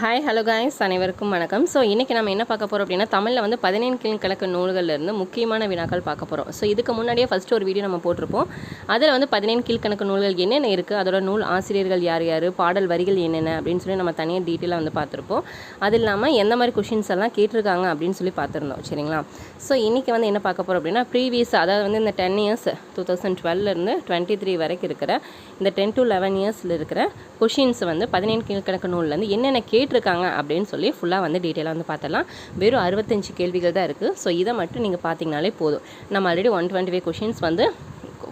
Hi hello guys அனைவருக்கும் வணக்கம். So இன்றைக்கி நம்ம என்ன பார்க்க போகிறோம் அப்படின்னா தமிழில் வந்து பதினேழு கீழ்கணக்கு கிழக்கு இருந்து முக்கியமான வினாக்கள் பார்க்க போகிறோம் ஸோ இதுக்கு முன்னாடியே ஃபஸ்ட்டு ஒரு வீடியோ நம்ம போட்டிருப்போம். அதில் வந்து பதினேழு கீழ்கணக்கு நூல்கள் என்னென்ன இருக்குது அதோட நூல் ஆசிரியர்கள் யார் யார்? பாடல் வரிகள் என்னென்ன? அப்படின்னு சொல்லி நம்ம தனியாக டீட்டெயிலாக வந்து பார்த்துருப்போம். அது இல்லாமல் எந்த மாதிரி கொஷின்ஸ் எல்லாம் கேட்டிருக்காங்க அப்படின்னு சொல்லி பார்த்துருந்தோம். சரிங்களா? ஸோ இன்றைக்கி வந்து என்ன பார்க்க போகிறோம் அப்படின்னா ப்ரீவியஸ் அதாவது வந்து இந்த டென் இயர்ஸ் டூ தௌசண்ட் டுவெல்லேருந்து டுவெண்ட்டி த்ரீ வரைக்கும் இருக்கிற இந்த டென் டு லெவன் இயர்ஸில் இருக்கிற கொஷின்ஸ் வந்து பதினேழு கீழ்கணக்கு நூல்லேருந்து என்னென்ன கேட்டிருக்காங்க அப்படின்னு சொல்லி ஃபுல்லாக வந்து டீட்டெயிலாக வந்து பார்த்தலாம் வெறும் அறுபத்தஞ்சு கேள்விகள் தான் இருக்குது ஸோ இதை மட்டும் நீங்கள் பார்த்தீங்கனாலே போதும். நம்ம already one twenty five questions வந்து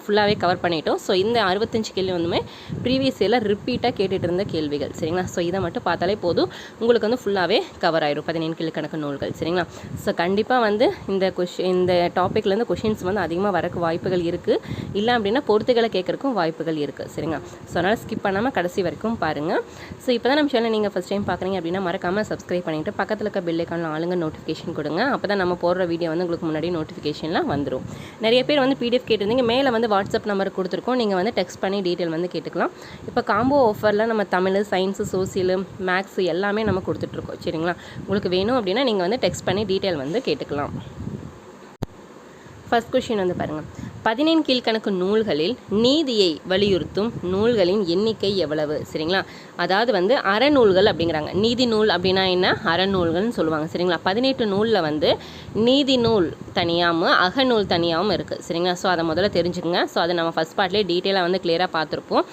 ஃபுல்லாகவே கவர் பண்ணிட்டோம். ஸோ இந்த அறுபத்தஞ்சு கேள்வி வந்துமே ப்ரீவியஸ் இயரில் ரிப்பீட்டாக கேட்டுகிட்டு இருந்த கேள்விகள். சரிங்களா? ஸோ இதை மட்டும் பார்த்தாலே போதும். உங்களுக்கு வந்து ஃபுல்லாகவே கவர் ஆயிடும் பதினேழு கீழ்கணக்கு நூல்கள். சரிங்களா? ஸோ கண்டிப்பாக வந்து இந்த கொஷின் இந்த டாப்பிக்லேருந்து கொஷின்ஸ் வந்து அதிகமாக வரக்கு வாய்ப்புகள் இருக்குது இல்லை அப்படின்னா பொறுத்துகளை கேட்குறக்கும் வாய்ப்புகள் இருக்குது சரிங்களா? ஸோ அதனால் ஸ்கிப் பண்ணாமல் கடைசி வரைக்கும் பாருங்கள் ஸோ இப்போ தான் நம்ம சேனல் நீங்கள் ஃபஸ்ட் டைம் பார்க்குறீங்க அப்படின்னா மறக்காமல் சப்ஸ்கிரைப் பண்ணிவிட்டு பக்கத்தில் இருக்க பெல் ஆளுங்க நோட்டிஃபிகேஷன் கொடுங்க. அப்போ தான் நம்ம போடுற வீடியோ வந்து உங்களுக்கு முன்னாடி நோட்டிஃபிகேஷன்லாம் வந்துடும் நிறைய பேர் வந்து பிடிஎஃப் கேட்டிருந்தீங்க. மேலே வந்து வாட்ஸ்அப் நம்பர் கொடுத்துருக்கோம். நீங்கள் வந்து டெக்ஸ்ட் பண்ணி டீட்டெயில் வந்து கேட்டுக்கலாம். இப்போ காம்போ ஆஃபரில் நம்ம தமிழ் சயின்ஸு சோசியலு மேக்ஸ் எல்லாமே நம்ம கொடுத்துட்ருக்கோம் சரிங்களா? உங்களுக்கு வேணும் அப்படின்னா நீங்கள் வந்து டெக்ஸ்ட் பண்ணி டீட்டெயில் வந்து கேட்டுக்கலாம். ஃபஸ்ட் கொஷின் வந்து பாருங்கள் பதினேழு கீழ்கணக்கு நூல்களில் நீதியை வலியுறுத்தும் நூல்களின் எண்ணிக்கை எவ்வளவு? சரிங்களா? அதாவது வந்து அறநூல்கள் அப்படிங்கிறாங்க. நீதி நூல் அப்படின்னா என்ன? அறநூல்கள்னு சொல்லுவாங்க. சரிங்களா? பதினெட்டு நூலில் வந்து நீதி நூல் தனியாகவும் அகநூல் தனியாகவும் இருக்குது சரிங்களா? ஸோ அதை முதல்ல தெரிஞ்சுக்கோங்க. ஸோ அதை நம்ம ஃபஸ்ட் பார்ட்லேயே டீட்டெயிலாக வந்து கிளியராக பார்த்துருப்போம்.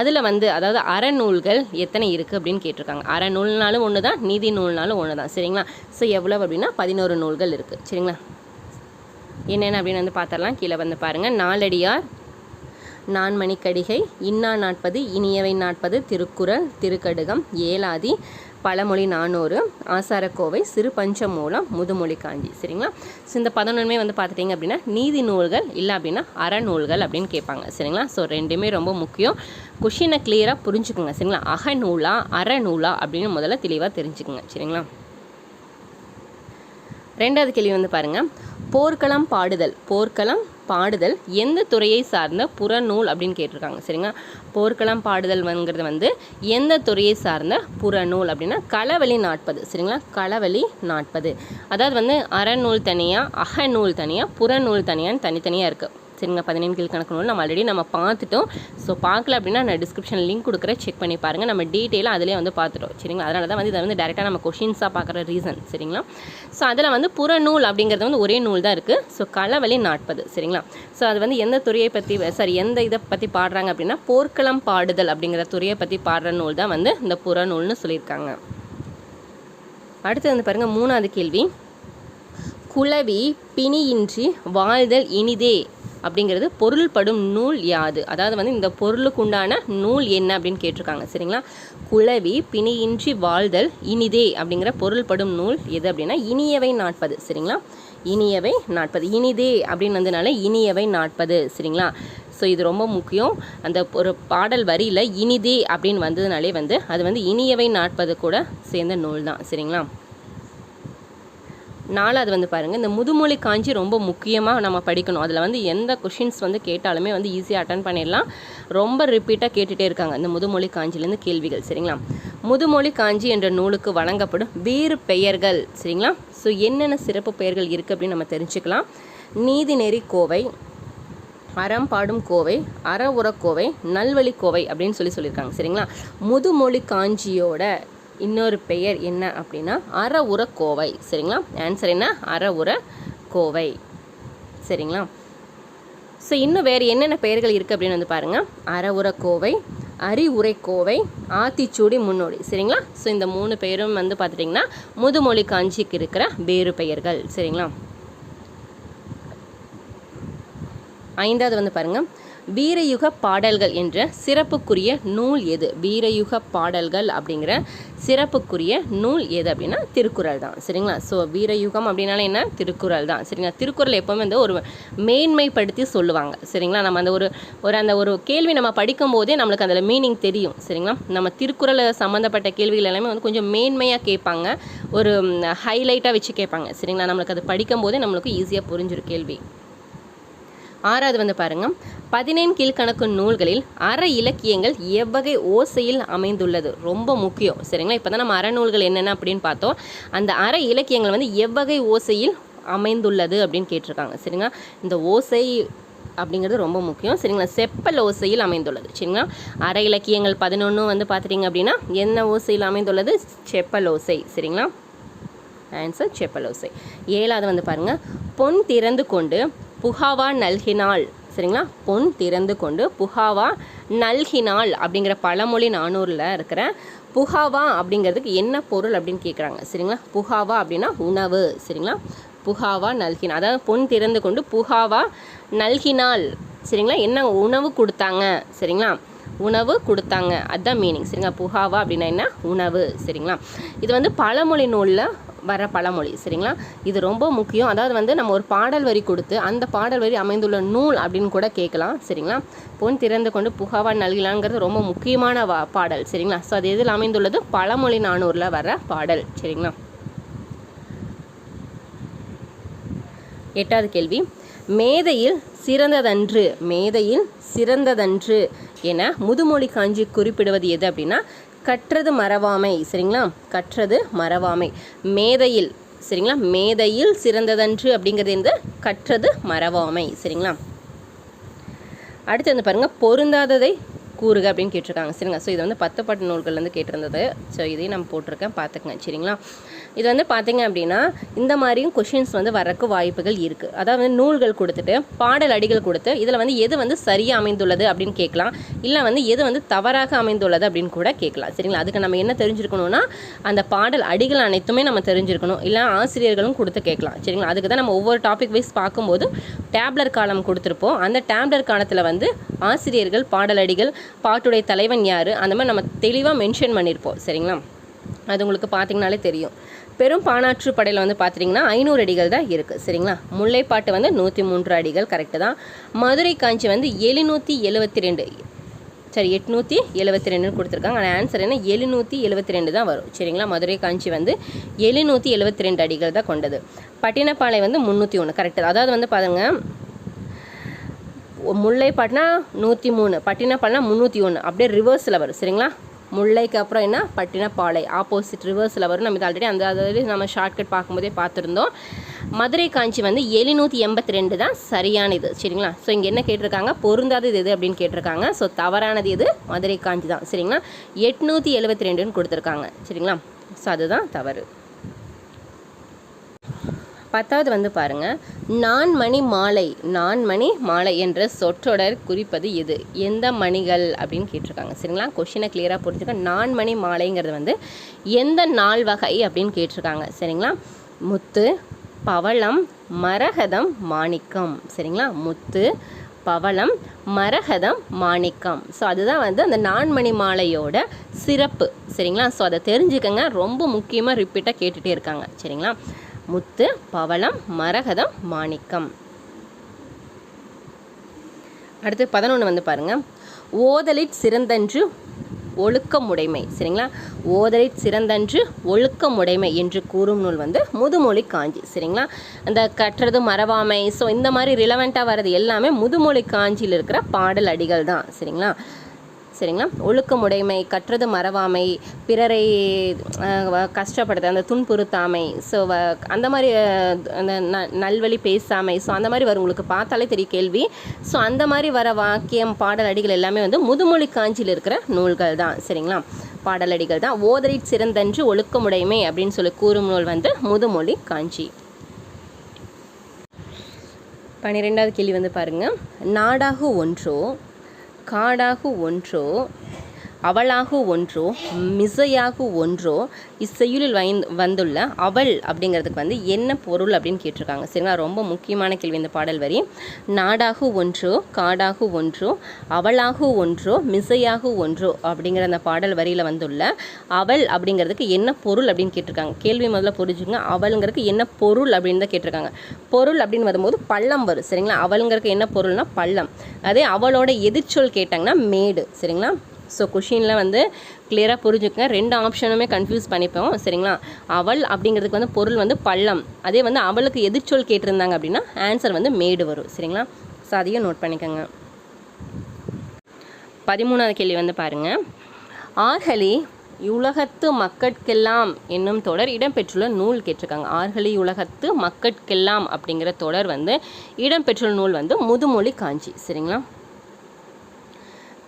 அதில் வந்து அதாவது அறநூல்கள் எத்தனை இருக்குது அப்படின்னு கேட்டிருக்காங்க. அறநூல்னாலும் ஒன்று தான் நீதி நூல்னாலும் ஒன்று தான் சரிங்களா? ஸோ எவ்வளவு அப்படின்னா பதினோரு நூல்கள் இருக்குது சரிங்களா? என்னென்ன அப்படின்னு வந்து பார்த்துடலாம். கீழே வந்து பாருங்கள் நாலடியார் நான்மணிக்கடிகை இன்னா நாற்பது இனியவை நாட்பது திருக்குறள் திருக்கடுகம் ஏலாதி பழமொழி நானூறு ஆசாரக்கோவை சிறு பஞ்சமூலம் முதுமொழி காஞ்சி. சரிங்களா? ஸோ இந்த பதினொன்றுமே வந்து பார்த்துட்டிங்க அப்படின்னா நீதி நூல்கள் இல்லை அப்படின்னா அறநூல்கள் அப்படின்னு கேட்பாங்க. சரிங்களா? ஸோ ரெண்டுமே ரொம்ப முக்கியம். கொஷினை கிளியராக புரிஞ்சுக்குங்க. சரிங்களா? அகநூலா அறநூலா அப்படின்னு முதல்ல தெளிவாக தெரிஞ்சுக்குங்க. சரிங்களா? ரெண்டாவது கேள்வி வந்து பாருங்கள் போர்க்களம் பாடுதல். போர்க்களம் பாடுதல் எந்த துறையை சார்ந்த புறநூல் அப்படின்னு கேட்டிருக்காங்க. சரிங்களா? போர்க்களம் பாடுதல்ங்கிறது வந்து எந்த துறையை சார்ந்த புறநூல் அப்படின்னா களவழி நாட்பது. சரிங்களா? களவழி நாட்பது. அதாவது வந்து அறநூல் தனியாக அகநூல் தனியாக புறநூல் தனியான்னு தனித்தனியாக இருக்குது சரிங்களா? பதினேழு கீழ்கணக்கு நூல் நம்ம ஆல்ரெடி நம்ம பார்த்துட்டோம். ஸோ பார்க்கல அப்படின்னா நான் டிஸ்கிரிப்ஷன் லிங்க் கொடுக்குறேன். செக் பண்ணி பாருங்கள் நம்ம டீட்டெயிலாக அதிலே வந்து பார்த்துட்டோம். சரிங்களா? அதனால தான் வந்து இதை வந்து டேரெக்டாக நம்ம கொஷின்ஸாக பார்க்குற ரீசன் சரிங்களா? ஸோ அதில் வந்து புறநூல் அப்படிங்கிறது வந்து ஒரே நூல் தான் இருக்குது ஸோ களவழி நாட்பது சரிங்களா? ஸோ அது வந்து எந்த துறையை பற்றி சாரி எந்த இதை பற்றி பாடுறாங்க அப்படின்னா போர்க்களம் பாடுதல் அப்படிங்கிற துறையை பற்றி பாடுற நூல் தான் வந்து இந்த புறநூல்னு சொல்லியிருக்காங்க. அடுத்து வந்து பாருங்கள் மூணாவது கேள்வி. குளவி பிணியின்றி வாழ்தல் இனிதே. அப்படிங்கிறது பொருள்படும் நூல் யாது? அதாவது வந்து இந்த பொருளுக்கு உண்டான நூல் என்ன அப்படின்னு கேட்டிருக்காங்க சரிங்களா? குளவி பிணியின்றி வாழ்தல் இனிதே அப்படிங்கிற பொருள்படும் நூல் எது அப்படின்னா இனியவை நாட்பது சரிங்களா? இனியவை நாட்பது. இனிதே அப்படின்னு வந்தனால இனியவை நாட்பது சரிங்களா? ஸோ இது ரொம்ப முக்கியம். அந்த ஒரு பாடல் வரியில் இனிதே அப்படின்னு வந்ததுனாலே வந்து அது வந்து இனியவை நாட்பது கூட சேர்ந்த நூல் தான் சரிங்களா? நாலாவது வந்து பாருங்கள் இந்த முதுமொழி காஞ்சி ரொம்ப முக்கியமாக நம்ம படிக்கணும். அதில் வந்து எந்த கொஷின்ஸ் வந்து கேட்டாலுமே வந்து ஈஸியாக அட்டன் பண்ணிடலாம். ரொம்ப ரிப்பீட்டாக கேட்டுகிட்டே இருக்காங்க இந்த முதுமொழி காஞ்சிலேருந்து கேள்விகள் சரிங்களா? முதுமொழி காஞ்சி என்ற நூலுக்கு வழங்கப்படும் வேறு பெயர்கள் சரிங்களா? ஸோ என்னென்ன சிறப்பு பெயர்கள் இருக்குது அப்படின்னு நம்ம தெரிஞ்சுக்கலாம். நீதிநெறி கோவை அறம் பாடும் கோவை அற உரக்கோவை நல்வழி கோவை அப்படின்னு சொல்லி சொல்லியிருக்காங்க சரிங்களா? முதுமொழி காஞ்சியோட இன்னொரு பெயர் என்ன அப்படின்னா அற உர கோவை. சரிங்களா? ஆன்சர் என்ன? அற உர கோவை. சரிங்களா? ஸோ இன்னும் வேறு என்னென்ன பெயர்கள் இருக்குது அப்படின்னு வந்து பாருங்கள் அற உர கோவை அறிவுரை கோவை ஆத்திச்சூடி முன்னோடி. சரிங்களா? ஸோ இந்த மூணு பெயரும் வந்து பார்த்துட்டிங்கன்னா முதுமொழி காஞ்சிக்கு இருக்கிற வேறு பெயர்கள். சரிங்களா? ஐந்தாவது வந்து பாருங்கள் வீரயுக பாடல்கள் என்ற சிறப்புக்குரிய நூல் எது? வீரயுக பாடல்கள் அப்படிங்கிற சிறப்புக்குரிய நூல் எது அப்படின்னா திருக்குறள் தான். சரிங்களா? ஸோ வீரயுகம் அப்படின்னாலே என்ன? திருக்குறள் தான். சரிங்களா? திருக்குறள் எப்போவுமே வந்து ஒரு மேன்மைப்படுத்தி சொல்லுவாங்க. சரிங்களா? நம்ம அந்த ஒரு ஒரு அந்த ஒரு கேள்வி நம்ம படிக்கும் போதே நம்மளுக்கு அதில் மீனிங் தெரியும். சரிங்களா? நம்ம திருக்குறளை சம்மந்தப்பட்ட கேள்விகள் எல்லாமே வந்து கொஞ்சம் மேன்மையாக கேட்பாங்க. ஒரு ஹைலைட்டாக வச்சு கேட்பாங்க. சரிங்களா? நம்மளுக்கு அது படிக்கும் போதே நம்மளுக்கு ஈஸியாக புரிஞ்சிடும் கேள்வி. ஆறாவது வந்து பாருங்க. பதினேழு கீழ்கணக்கு நூல்களில் அற இலக்கியங்கள் எவ்வகை ஓசையில் அமைந்துள்ளது. ரொம்ப முக்கியம். சரிங்களா? இப்போ தான் நம்ம அறநூல்கள் என்னென்ன அப்படின்னு பார்த்தோம். அந்த அற இலக்கியங்கள் வந்து எவ்வகை ஓசையில் அமைந்துள்ளது அப்படின்னு கேட்டிருக்காங்க. சரிங்களா? இந்த ஓசை அப்படிங்கிறது ரொம்ப முக்கியம். சரிங்களா? செப்பல் ஓசையில் அமைந்துள்ளது. சரிங்களா? அற இலக்கியங்கள் பதினொன்று வந்து பார்த்துட்டிங்க அப்படின்னா என்ன ஓசையில் அமைந்துள்ளது? செப்பல் ஓசை. சரிங்களா? ஆன்சர் செப்பல் ஓசை. ஏழாவது வந்து பாருங்கள் பொன் திறந்து கொண்டு புகாவா நல்கினாள். சரிங்களா? பொன் திறந்து கொண்டு புகாவா நல்கினாள் அப்படிங்கிற பழமொழி நானூரில் இருக்கிற புகாவா அப்படிங்கிறதுக்கு என்ன பொருள் அப்படின்னு கேட்குறாங்க சரிங்களா? புகாவா அப்படின்னா உணவு. சரிங்களா? புகாவா நல்கினா அதாவது பொன் திறந்து கொண்டு புகாவா நல்கினாள். சரிங்களா? என்ன உணவு கொடுத்தாங்க? சரிங்களா? உணவு கொடுத்தாங்க. அதுதான் மீனிங் சரிங்களா? புகாவா அப்படின்னா என்ன? உணவு. சரிங்களா? இது வந்து பழமொழி நூலில் வர பழமொழி சரிங்களா? இது ரொம்ப முக்கியம். அதாவது வந்து நம்ம ஒரு பாடல் வரி கொடுத்து அந்த பாடல் வரி அமைந்துள்ள நூல் அப்படின்னு கூட கேட்கலாம் சரிங்களா? பொன் திறந்து கொண்டு புகாவா நல்கலாங்கிறது ரொம்ப முக்கியமான வா பாடல் சரிங்களா? ஸோ அது எதில் அமைந்துள்ளது? பழமொழி நானூரில் வர பாடல் சரிங்களா? எட்டாவது கேள்வி. மேதையில் சிறந்ததன்று மேதையில் சிறந்ததன்று என முதுமொழி காஞ்சி குறிப்பிடுவது எது அப்படின்னா கற்றது மறவாமை சரிங்களா? கற்றது மறவாமை. மேதையில் சரிங்களா? மேதையில் சிறந்ததன்று அப்படிங்கிறது இந்த கற்றது மறவாமை சரிங்களா? அடுத்து வந்து பாருங்கள் பொருந்தாததை கூறுக அப்படின்னு கேட்டிருக்காங்க. சரிங்க. ஸோ இது வந்து பத்து பாட்டு நூல்கள்லேருந்து கேட்டிருந்தது. ஸோ இதையும் நம்ம போட்டிருக்கேன். பார்த்துக்கங்க. சரிங்களா? இது வந்து பார்த்தீங்க அப்படின்னா இந்த மாதிரியும் கொஷின்ஸ் வந்து வரக்கு வாய்ப்புகள் இருக்குது அதாவது நூல்கள் கொடுத்துட்டு பாடல் அடிகள் கொடுத்து இதில் வந்து எது வந்து சரியாக அமைந்துள்ளது அப்படின்னு கேட்கலாம். இல்லை வந்து எது வந்து தவறாக அமைந்துள்ளது அப்படின்னு கூட கேட்கலாம். சரிங்களா? அதுக்கு நம்ம என்ன தெரிஞ்சிருக்கணும்னா அந்த பாடல் அடிகள் அனைத்துமே நம்ம தெரிஞ்சிருக்கணும். இல்லை ஆசிரியர்களும் கொடுத்து கேட்கலாம். சரிங்களா? அதுக்கு தான் நம்ம ஒவ்வொரு டாபிக் வைஸ் பார்க்கும்போது டேப்லர் காலம் கொடுத்துருப்போம். அந்த டேப்லர் காலத்தில் வந்து ஆசிரியர்கள் பாடல் அடிகள் பாட்டுடைய தலைவன் யார்? அந்த மாதிரி நம்ம தெளிவாக மென்ஷன் பண்ணியிருப்போம் சரிங்களா? அது உங்களுக்கு பார்த்தீங்கனாலே தெரியும். பெரும் பானாற்று படையில் வந்து பார்த்துட்டிங்கன்னா ஐநூறு அடிகள் தான் இருக்குது சரிங்களா? முல்லைப்பாட்டு வந்து நூற்றி மூன்று அடிகள் கரெக்டு தான். மதுரை காஞ்சி வந்து எழுநூற்றி எழுபத்தி ரெண்டு. சரி எட்நூற்றி எழுபத்தி ரெண்டுன்னு கொடுத்துருக்காங்க. ஆனால் ஆன்சர் என்ன? எழுநூற்றி எழுபத்தி ரெண்டு தான் வரும். சரிங்களா? மதுரை காஞ்சி வந்து எழுநூற்றி எழுபத்தி ரெண்டு அடிகள் தான் கொண்டது. பட்டினப்பாளையம் வந்து முந்நூற்றி ஒன்று கரெக்டு அதாவது வந்து பாருங்கள் முல்லைப்பாட்டுனா நூற்றி மூணு பட்டினப்பாலைனா முந்நூற்றி ஒன்று அப்படியே ரிவர்ஸில் வரும் சரிங்களா? முல்லைக்கு அப்புறம் என்ன? பட்டினப்பாலை. ஆப்போசிட் ரிவர்ஸில் வரும். நம்ம இது ஆல்ரெடி அந்த அதாவது நம்ம ஷார்ட்கட் பார்க்கும்போதே பார்த்துருந்தோம். மதுரை காஞ்சி வந்து எழுநூற்றி எண்பத்தி ரெண்டு தான் சரியான இது சரிங்களா? ஸோ இங்கே என்ன கேட்டிருக்காங்க? பொருந்தாதது எது அப்படின்னு கேட்டிருக்காங்க. ஸோ தவறானது எது மதுரை காஞ்சி தான் சரிங்களா? எட்நூற்றி எழுபத்தி ரெண்டுன்னு கொடுத்துருக்காங்க சரிங்களா? ஸோ அதுதான் தவறு. பத்தாவது வந்து பாருங்க. நான்மணி மாலை நான் மணி மாலை என்ற சொற்றொடர் குறிப்பது எது? எந்த மணிகள்? அப்படின்னு கேட்டிருக்காங்க. சரிங்களா? கொஷினை கிளியராக புரிஞ்சுக்க. நான்மணி மாலைங்கிறது வந்து எந்த நாள் வகை? அப்படின்னு கேட்டிருக்காங்க. சரிங்களா? முத்து பவளம் மரகதம் மாணிக்கம். சரிங்களா? முத்து பவளம் மரகதம் மாணிக்கம். ஸோ அதுதான் வந்து அந்த நான்மணி மாலையோட சிறப்பு. சரிங்களா? ஸோ அதை தெரிஞ்சுக்கங்க. ரொம்ப முக்கியமாக ரிப்பீட்டாக கேட்டுகிட்டே இருக்காங்க. சரிங்களா? முத்து பவளம் மரகதம் மாணிக்கம். அடுத்து பதினொன்று வந்து பாருங்கள் ஓதலிற் சிறந்தன்று ஒழுக்கமுடைமை. சரிங்களா? ஓதலிற் சிறந்தன்று ஒழுக்கமுடைமை என்று கூறும் நூல் வந்து முதுமொழி காஞ்சி. சரிங்களா? அந்த கற்றது மறவாமை ஸோ இந்த மாதிரி ரிலவெண்ட்டாக வர்றது எல்லாமே முதுமொழி காஞ்சியில் இருக்கிற பாடல் அடிகள் தான் சரிங்களா? சரிங்களா? ஒழுக்கமுடைமை கற்றது மறவாமை பிறரை கஷ்டப்படுத்த அந்த துன்புறுத்தாமை ஸோ அந்த மாதிரி அந்த ந நல்வழி பேசாமை ஸோ அந்த மாதிரி வரும் உங்களுக்கு பார்த்தாலே தெரியும் கேள்வி. ஸோ அந்த மாதிரி வர வாக்கியம் பாடல் அடிகள் எல்லாமே வந்து முதுமொழி காஞ்சியில் இருக்கிற நூல்கள் தான் சரிங்களா? பாடலடிகள் தான். ஓதரை சிறந்தன்று ஒழுக்கமுடைமை அப்படின்னு சொல்லி கூறும் நூல் வந்து முதுமொழி காஞ்சி. பன்னிரெண்டாவது கேள்வி வந்து பாருங்கள் நாடாகு ஒன்றோ காடாகு ஒன்றோ அவளாகு ஒன்றோ மிசையாகு ஒன்றோ இச்செயலில் வைந்து வந்துள்ள அவள் அப்படிங்கிறதுக்கு வந்து என்ன பொருள் அப்படின்னு கேட்டிருக்காங்க. சரிங்களா? ரொம்ப முக்கியமான கேள்வி இந்த பாடல் வரி. நாடாகு ஒன்றோ காடாகு ஒன்றோ அவளாகு ஒன்றோ மிசையாகு ஒன்றோ அப்படிங்கிற அந்த பாடல் வரியில் வந்துள்ள அவள் அப்படிங்கிறதுக்கு என்ன பொருள் அப்படின்னு கேட்டிருக்காங்க. கேள்வி முதல்ல புரிஞ்சுங்க அவளுங்கிறதுக்கு என்ன பொருள் அப்படின்னு தான் கேட்டிருக்காங்க. பொருள் அப்படின்னு வரும்போது பள்ளம் வரும். சரிங்களா? அவளுங்கிறதுக்கு என்ன பொருள்னா பள்ளம். அதே அவளோட எதிர்ச்சொல் கேட்டாங்கன்னா மேடு. சரிங்களா? ஸோ கொஷினில் வந்து கிளியராக புரிஞ்சுக்கங்க. ரெண்டு ஆப்ஷனுமே கன்ஃபியூஸ் பண்ணிப்போம். சரிங்களா? அவள் அப்படிங்கிறதுக்கு வந்து பொருள் வந்து பள்ளம். அதே வந்து அவளுக்கு எதிர்ச்சொல் கேட்டிருந்தாங்க அப்படின்னா ஆன்சர் வந்து மேடு வரும். சரிங்களா? ஸோ அதையும் நோட் பண்ணிக்கோங்க. பதிமூணாவது கேள்வி வந்து பாருங்கள் ஆர்கலி உலகத்து மக்கட்கெல்லாம் என்னும் தொடர் இடம்பெற்றுள்ள நூல் கேட்டிருக்காங்க. ஆர்கலி உலகத்து மக்கட்கெல்லாம் அப்படிங்கிற தொடர் வந்து இடம்பெற்றுள்ள நூல் வந்து முதுமொழி காஞ்சி. சரிங்களா?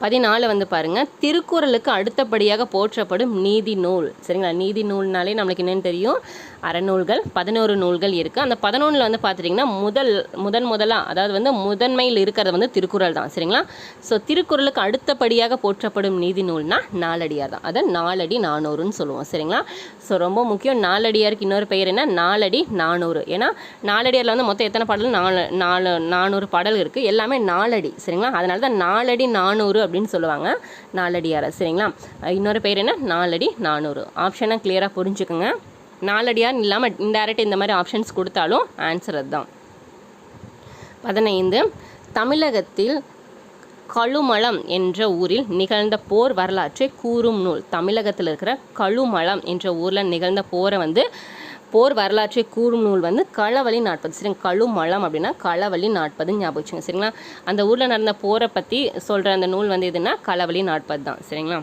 பதினாலு வந்து பாருங்க. திருக்குறளுக்கு அடுத்தபடியாக போற்றப்படும் நீதி நூல். சரிங்களா? நீதி நூல்னாலே நம்மளுக்கு என்னென்னு தெரியும்? அறநூல்கள் பதினோரு நூல்கள் இருக்குது அந்த பதினொன்றில் வந்து பார்த்துட்டிங்கன்னா முதல் முதன் முதலாக அதாவது வந்து முதன்மையில் இருக்கிறது வந்து திருக்குறள் தான். சரிங்களா? ஸோ திருக்குறளுக்கு அடுத்தபடியாக போற்றப்படும் நீதி நூல்னால் நாலடியார் தான். அதை நாலடி நானூறுன்னு சொல்லுவோம். சரிங்களா? ஸோ ரொம்ப முக்கியம். நாலடியாருக்கு இன்னொரு பெயர் என்ன? நாலடி நானூறு. ஏன்னா நாலடியாரில் வந்து மொத்தம் எத்தனை பாடல்? நாலு நாலு நானூறு பாடல் இருக்குது எல்லாமே நாலடி. சரிங்களா? அதனால தான் நாலடி நானூறு அப்படின்னு சொல்லுவாங்க. நாலடியாரை சரிங்களா? இன்னொரு பேர் என்ன? நாலடி நானூறு. ஆப்ஷனாக கிளியராக புரிஞ்சுக்குங்க. நாலடியார் இல்லாமல் இன்டைரக்ட் இந்த மாதிரி ஆப்ஷன்ஸ் கொடுத்தாலும் ஆன்சர் அதுதான். பதினைந்து தமிழகத்தில் கழுமலம் என்ற ஊரில் நிகழ்ந்த போர் வரலாற்றை கூறும் நூல். தமிழகத்தில் இருக்கிற கழுமலம் என்ற ஊரில் நிகழ்ந்த போரை வந்து போர் வரலாற்றை கூறும் நூல் வந்து களவழி நாற்பது சரிங்க கழுமலம் அப்படின்னா களவழி நாற்பது ஞாபகம் வச்சுங்க சரிங்களா? அந்த ஊரில் நடந்த போரை பற்றி சொல்கிற அந்த நூல் வந்து எதுனா களவழி நாற்பது தான் சரிங்களா?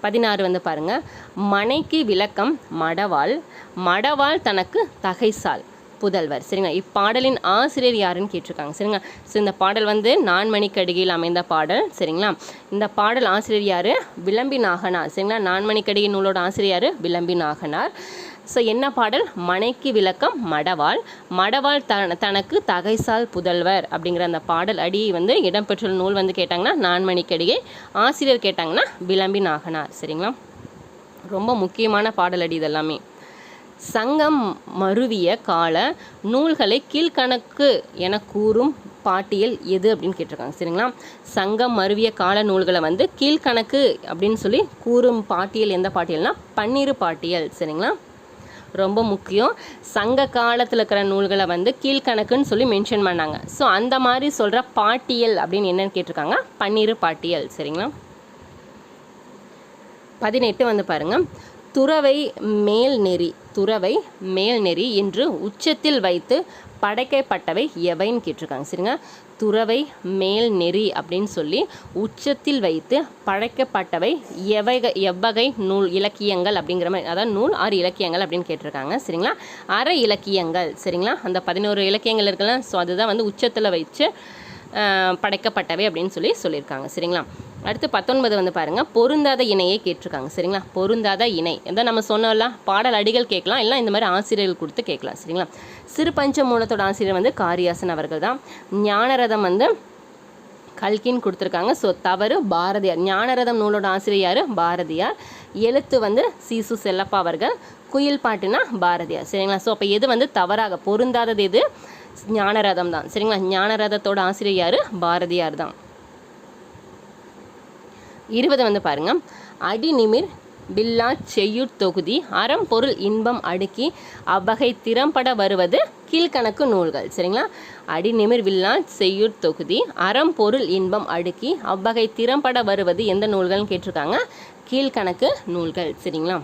பதினாறு வந்து பாருங்க. மனைக்கு விளக்கம் மடவாள் மடவாள் தனக்கு தகைசால். புதல்வர். சரிங்க. இப்பாடலின் ஆசிரியர் யாருன்னு கேட்டிருக்காங்க. சரிங்க. ஸோ இந்த பாடல் வந்து நான்மணிக்கடிகையில் அமைந்த பாடல். சரிங்களா? இந்த பாடல் ஆசிரியர் யார்? விளம்பி நாகனார். சரிங்களா? நான்மணிக்கடிகை நூலோட ஆசிரியர் யார்? விளம்பி நாகனார். ஸோ என்ன பாடல்? மனைக்கு விளக்கம் மடவாள். மடவாள் த தனக்கு தகைசால் புதல்வர் அப்படிங்கிற அந்த பாடல் அடி வந்து இடம்பெற்றுள்ள நூல் வந்து கேட்டாங்கன்னா நான்மணிக்கடிகை ஆசிரியர் கேட்டாங்கன்னா விளம்பி நாகனார். சரிங்களா? ரொம்ப முக்கியமான பாடல் அடி இதெல்லாமே. சங்கம் மருவிய கால நூல்களை கீழ்கணக்கு என கூறும் பாட்டியல் எது அப்படின்னு கேட்டிருக்காங்க சரிங்களா? சங்கம் மருவிய கால நூல்களை வந்து கீழ்கணக்கு அப்படின்னு சொல்லி கூறும் பாட்டியல் எந்த பாட்டியல்னால் பன்னிரு பாட்டியல் சரிங்களா? ரொம்ப முக்கியம். சங்க காலத்தில் இருக்கிற நூல்களை வந்து கீழ்கணக்குன்னு சொல்லி மென்ஷன் பண்ணாங்க. ஸோ அந்த மாதிரி சொல்கிற பாட்டியல் அப்படின்னு என்னன்னு கேட்டிருக்காங்க? பன்னிரு பாட்டியல் சரிங்களா? பதினெட்டு வந்து பாருங்க. துறவை மேல் நெறி. துறவை மேல் நெறி என்று உச்சத்தில் வைத்து படைக்கப்பட்டவை எவைன்னு கேட்டிருக்காங்க. சரிங்க? துறவை மேல் நெறி அப்படின்னு சொல்லி உச்சத்தில் வைத்து படைக்கப்பட்டவை எவை எவ்வகை நூல் இலக்கியங்கள் அப்படிங்கிற மாதிரி அதாவது நூல் ஆறு இலக்கியங்கள் அப்படின்னு கேட்டிருக்காங்க. சரிங்களா? அற இலக்கியங்கள். சரிங்களா? அந்த பதினோரு இலக்கியங்கள் இருக்குல்ல ஸோ அதுதான் வந்து உச்சத்தில் வச்சு படைக்கப்பட்டவை அப்படின்னு சொல்லி சொல்லியிருக்காங்க. சரிங்களா? அடுத்து பத்தொன்பது வந்து பாருங்கள் பொருந்தாத இணையை கேட்டிருக்காங்க. சரிங்களா? பொருந்தாத இணை. இதான் நம்ம சொன்னோம்ல பாடல் அடிகள் கேட்கலாம் இல்லை இந்த மாதிரி ஆசிரியர்கள் கொடுத்து கேட்கலாம். சரிங்களா? சிறு பஞ்ச மூலத்தோட ஆசிரியர் வந்து காரியாசன் அவர்கள் தான். ஞானரதம் வந்து கல்கின்னு கொடுத்துருக்காங்க. ஸோ தவறு பாரதியார். ஞானரதம் நூலோட ஆசிரியர் பாரதியார். எழுத்து வந்து சீசு செல்லப்பா அவர்கள். குயில் பாட்டுனா பாரதியார். சரிங்களா? ஸோ அப்போ எது வந்து தவறாக? பொருந்தாதது எது? ஞானரதம் தான். சரிங்களா? ஞானரதத்தோட ஆசிரியர் பாரதியார் தான். இருபது வந்து பாருங்க. அடிநிமிர் பில்லா செய்யுட் தொகுதி. அறம் பொருள் இன்பம் அடுக்கி அவ்வகை திறம்பட வருவது கீழ்கணக்கு நூல்கள். சரிங்களா? அடிநிமிர் வில்லா செய்யுட் தொகுதி. அறம் பொருள் இன்பம் அடுக்கி அவ்வகை திறம்பட வருவது எந்த நூல்கள்னு கேட்டிருக்காங்க? கீழ்கணக்கு நூல்கள். சரிங்களா?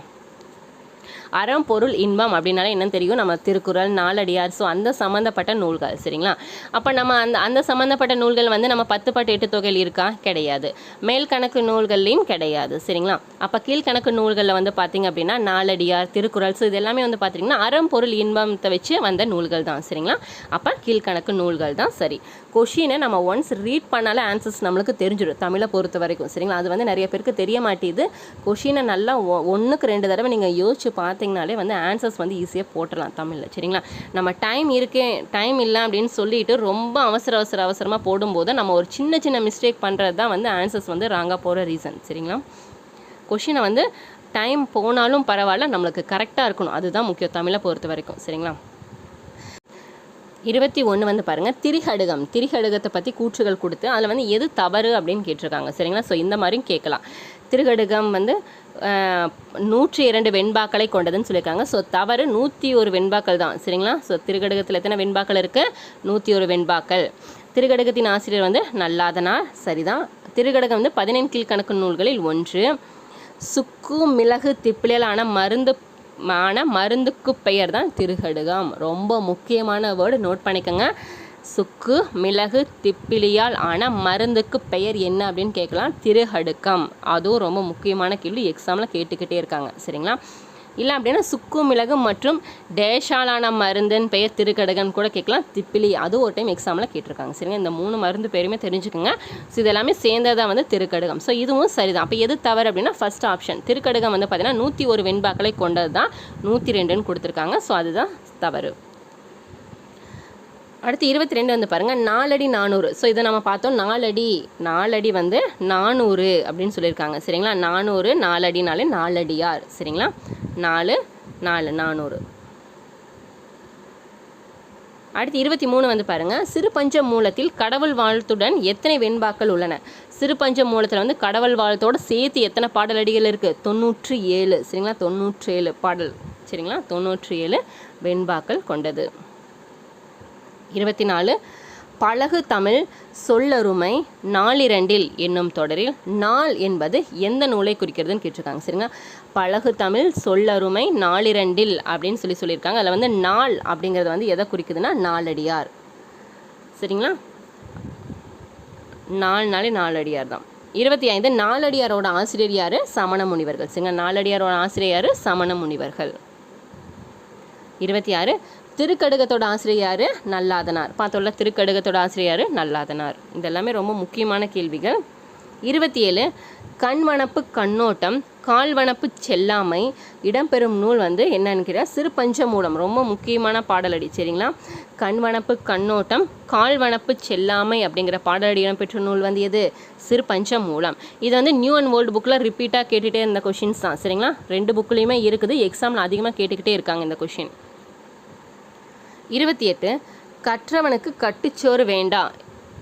அறம் பொருள் இன்பம் அப்படின்னாலே என்னன்னு தெரியும். நம்ம திருக்குறள் நாலடியார் ஸோ அந்த சம்மந்தப்பட்ட நூல்கள் சரிங்களா? அப்போ நம்ம அந்த அந்த சம்மந்தப்பட்ட நூல்கள் வந்து நம்ம பத்து பாட்டு எட்டு தொகையில் இருக்கா? கிடையாது. மேல் கணக்கு நூல்கள்லையும் கிடையாது சரிங்களா? அப்போ கீழ்கணக்கு நூல்களில் வந்து பார்த்தீங்க அப்படின்னா நாலடியார் திருக்குறள் ஸோ இது எல்லாமே வந்து பார்த்தீங்கன்னா அறம் பொருள் இன்பத்தை வச்சு வந்த நூல்கள் தான் சரிங்களா? அப்போ கீழ்கணக்கு நூல்கள் தான் சரி. கொஷினை நம்ம ஒன்ஸ் ரீட் பண்ணாலே ஆன்சர்ஸ் நம்மளுக்கு தெரிஞ்சிடும் தமிழை பொறுத்த வரைக்கும். சரிங்களா? அது வந்து நிறைய பேருக்கு தெரிய மாட்டேது. கொஷினை நல்லா ஒ- ரெண்டு தடவை நீங்கள் யோசிச்சு பார்த்தீங்கனாலே வந்து ஆன்சர்ஸ் வந்து ஈஸியாக போட்டலாம் தமிழில். சரிங்களா? நம்ம டைம் இருக்கே டைம் இல்லை அப்படின்னு சொல்லிட்டு ரொம்ப அவசர அவசர அவசரமாக போடும்போது நம்ம ஒரு சின்ன சின்ன மிஸ்டேக் பண்ணுறது தான் வந்து ஆன்சர்ஸ் வந்து ராங்காக போகிற ரீசன் சரிங்களா? கொஷினை வந்து டைம் போனாலும் பரவாயில்ல நம்மளுக்கு கரெக்டாக இருக்கணும். அதுதான் முக்கியம் தமிழை பொறுத்த வரைக்கும். சரிங்களா? இருபத்தி ஒன்று வந்து பாருங்கள் திரிகடுகம். திரிகடுகத்தை பற்றி கூற்றுகள் கொடுத்து அதில் வந்து எது தவறு அப்படின்னு கேட்டிருக்காங்க. சரிங்களா? ஸோ இந்த மாதிரியும் கேட்கலாம். திருகடுகம் வந்து நூற்றி இரண்டு வெண்பாக்களை கொண்டதுன்னு சொல்லியிருக்காங்க. ஸோ தவறு நூற்றி ஒரு வெண்பாக்கள் தான். சரிங்களா? ஸோ திருகடுகத்தில் எத்தனை வெண்பாக்கள் இருக்குது நூற்றி ஒரு வெண்பாக்கள். திருகடுகத்தின் ஆசிரியர் வந்து நல்லாதனார். சரிதான். திருகடுகம் வந்து பதினெண் கீழ்கணக்கு நூல்களில் ஒன்று. சுக்கு மிளகு திப்பிலான மருந்து மான மருந்துக்கு பெயர் தான் திருகடுகம். ரொம்ப முக்கியமான வேர்டு நோட் பண்ணிக்கோங்க. சுக்கு மிளகு திப்பிலியால் ஆன மருந்துக்கு பெயர் என்ன அப்படின்னு கேட்கலாம். திருஹடுக்கம் அதுவும் ரொம்ப முக்கியமான கேள்வி. எக்ஸாமில் கேட்டுக்கிட்டே இருக்காங்க. சரிங்களா? இல்லை அப்படின்னா சுக்கு மிளகு மற்றும் டேஷாலான மருந்துன்னு பெயர் திருக்கடுகன்னு கூட கேட்கலாம். திப்பிலி அது ஒரு டைம் எக்ஸாமில் கேட்டிருக்காங்க. சரிங்க? இந்த மூணு மருந்து பேருமே தெரிஞ்சுக்கோங்க. ஸோ இது எல்லாமே சேர்ந்ததான் வந்து திருக்கடுகம். ஸோ இதுவும் சரிதான். அப்போ எது தவறு அப்படின்னா ஃபஸ்ட் ஆப்ஷன் திருக்கடுகம் வந்து பார்த்தீங்கன்னா நூற்றி ஒரு வெண்பாக்களை கொண்டது தான் நூற்றி ரெண்டுன்னு கொடுத்துருக்காங்க. ஸோ அதுதான் தவறு. அடுத்து இருபத்தி ரெண்டு வந்து பாருங்கள் நாலடி நானூறு. ஸோ இதை நம்ம பார்த்தோம். நாலடி நாலடி வந்து நானூறு அப்படின்னு சொல்லியிருக்காங்க. சரிங்களா? நானூறு நாலடினாலே நாலடியார். சரிங்களா? நாலு நாலு நானூறு. அடுத்து இருபத்தி மூணு வந்து பாருங்க. சிறு பஞ்ச மூலத்தில் கடவுள் வாழ்த்துடன் எத்தனை வெண்பாக்கள் உள்ளன? சிறு பஞ்ச மூலத்தில் வந்து கடவுள் வாழ்த்தோட சேர்த்து எத்தனை பாடலடிகள் இருக்குது தொண்ணூற்றி ஏழு. சரிங்களா? தொண்ணூற்றி ஏழு பாடல். சரிங்களா? தொண்ணூற்றி ஏழு வெண்பாக்கள் கொண்டது. இருபத்தி நாலு. பழகு தமிழ் சொல்லருமை நாளிரண்டில் என்னும் தொடரில் நாள் என்பது எந்த நூலை குறிக்கிறதுன்னு கேட்டிருக்காங்க. சரிங்களா? பழகு தமிழ் சொல்லருமை நாளிரண்டில் அப்படின்னு சொல்லி சொல்லியிருக்காங்க. அதில் வந்து நாள் அப்படிங்கிறது வந்து எதை குறிக்குதுன்னா நாலடியார் சரிங்களா? நாலு நாளே நாலடியார் தான். இருபத்தி ஐந்து நாலடியாரோட ஆசிரியர் யார்? சமண முனிவர்கள். சரிங்களா? நாலடியாரோட ஆசிரியர் யார்? சமண முனிவர்கள். இருபத்தி ஆறு திருக்கடுகத்தோட ஆசிரியர் நல்லாதனார். பார்த்தோம்ல திருக்கடுகத்தோட ஆசிரியர் நல்லாதனார். இதெல்லாமே ரொம்ப முக்கியமான கேள்விகள். இருபத்தி ஏழு கண்வனப்பு கண்ணோட்டம் கால்வனப்பு செல்லாமை இடம்பெறும் நூல் வந்து என்னன்னு கேட்டால் ரொம்ப முக்கியமான பாடலடி சரிங்களா? கண்வனப்பு கண்ணோட்டம் கால்வனப்பு செல்லாமை அப்படிங்கிற பாடலடி இடம்பெற்ற நூல் வந்து எது? சிறு பஞ்சமூலம் இது வந்து நியூ அண்ட் ஓல்டு புக்கில் ரிப்பீட்டாக கேட்டுகிட்டே இருந்த கொஷின்ஸ் தான் சரிங்களா? ரெண்டு புக்லேயுமே இருக்குது எக்ஸாமில் அதிகமாக கேட்டுக்கிட்டே இருக்காங்க இந்த கொஷின் இருபத்தி எட்டு கற்றவனுக்கு கட்டுச்சோறு வேண்டா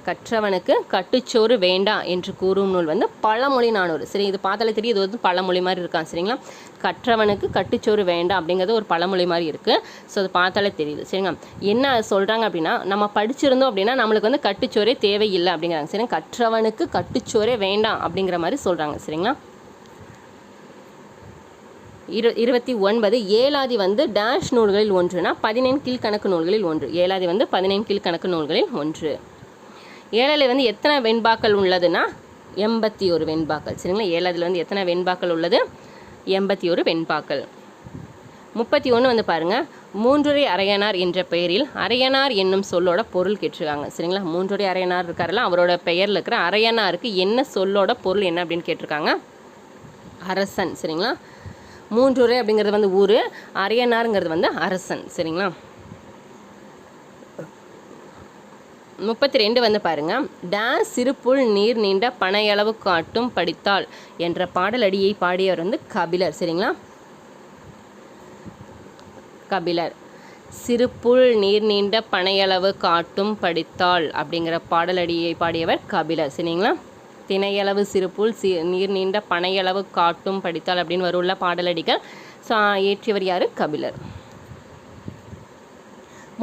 கற்றவனுக்கு கட்டுச்சோறு வேண்டாம் என்று கூறும் நூல் வந்து பழமொழி நானூறு. சரி இது பார்த்தாலே தெரியும் இது வந்து பழமொழி மாதிரி இருக்கான் சரிங்களா? கற்றவனுக்கு கட்டுச்சோறு வேண்டாம் அப்படிங்கிறது ஒரு பழமொழி மாதிரி இருக்குது ஸோ அது பார்த்தாலே தெரியுது சரிங்களா? என்ன சொல்கிறாங்க அப்படின்னா நம்ம படிச்சிருந்தோம் அப்படின்னா நம்மளுக்கு வந்து கட்டுச்சோறே தேவையில்லை அப்படிங்கிறாங்க சரிங்க கற்றவனுக்கு கட்டுச்சோறே வேண்டாம் அப்படிங்கிற மாதிரி சொல்கிறாங்க சரிங்களா? இரு இருபத்தி ஒன்பது ஏழாதி வந்து டேஷ் நூல்களில் ஒன்றுனா பதினேழு கீழ்கணக்கு நூல்களில் ஒன்று. ஏழாதி வந்து பதினேழு கீழ்கணக்கு நூல்களில் ஒன்று. ஏழில் வந்து எத்தனை வெண்பாக்கள் உள்ளதுன்னா எண்பத்தி ஒரு வெண்பாக்கள். சரிங்களா? ஏழதில் வந்து எத்தனை வெண்பாக்கள் உள்ளது? எண்பத்தி ஒரு வெண்பாக்கள். முப்பத்தி ஒன்று வந்து பாருங்கள் மூன்றுரை அரையனார் என்ற பெயரில் அரையனார் என்னும் சொல்லோட பொருள் கேட்டிருக்காங்க. சரிங்களா? மூன்றுரை அரையனார் இருக்காருல்ல அவரோட பெயரில் இருக்கிற அரையனாருக்கு என்ன சொல்லோட பொருள் என்ன அப்படின்னு கேட்டிருக்காங்க? அரசன். சரிங்களா? மூன்றுரை அப்படிங்கிறது வந்து ஊர் அரையனாருங்கிறது வந்து அரசன். சரிங்களா? முப்பத்தி ரெண்டு வந்து பாருங்க. டேஸ் சிறுப்புள் நீர் நீண்ட பனையளவு காட்டும் படித்தாள் என்ற பாடலடியை பாடியவர் வந்து கபிலர். சரிங்களா? கபிலர். சிறுப்புள் நீர் நீண்ட பனையளவு காட்டும் படித்தாள் அப்படிங்கிற பாடலடியை பாடியவர் கபிலர். சரிங்களா? திணையளவு சிறுப்புள் சி நீர் நீண்ட பனையளவு காட்டும் படித்தாள் அப்படின்னு வருள்ள பாடலடிகள் ஸோ இயற்றியவர் யார்? கபிலர்.